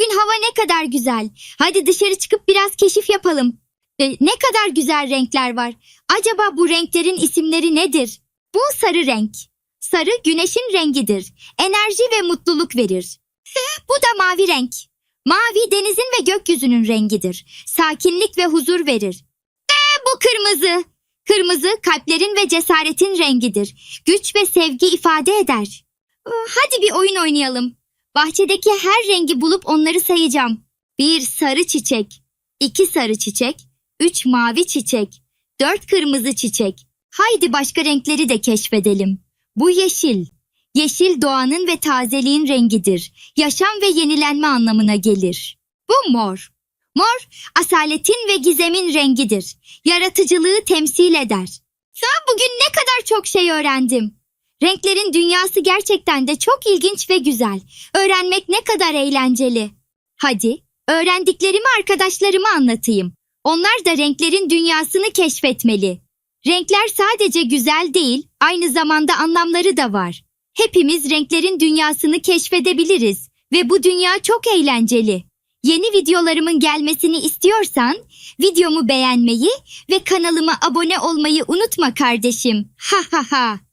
bugün hava ne kadar güzel. Hadi dışarı çıkıp biraz keşif yapalım. E, ne kadar güzel renkler var. Acaba bu renklerin isimleri nedir? Bu sarı renk. Sarı güneşin rengidir. Enerji ve mutluluk verir. Bu da mavi renk. Mavi denizin ve gökyüzünün rengidir. Sakinlik ve huzur verir. Ee, bu kırmızı. Kırmızı kalplerin ve cesaretin rengidir. Güç ve sevgi ifade eder. Hadi bir oyun oynayalım. Bahçedeki her rengi bulup onları sayacağım. Bir sarı çiçek, iki sarı çiçek, üç mavi çiçek, dört kırmızı çiçek. Haydi başka renkleri de keşfedelim. Bu yeşil. Yeşil doğanın ve tazeliğin rengidir. Yaşam ve yenilenme anlamına gelir. Bu mor. Mor, asaletin ve gizemin rengidir. Yaratıcılığı temsil eder. Sen bugün ne kadar çok şey öğrendim. Renklerin dünyası gerçekten de çok ilginç ve güzel. Öğrenmek ne kadar eğlenceli. Hadi, öğrendiklerimi arkadaşlarıma anlatayım. Onlar da renklerin dünyasını keşfetmeli. Renkler sadece güzel değil, aynı zamanda anlamları da var. Hepimiz renklerin dünyasını keşfedebiliriz ve bu dünya çok eğlenceli. Yeni videolarımın gelmesini istiyorsan videomu beğenmeyi ve kanalıma abone olmayı unutma kardeşim. Ha ha ha.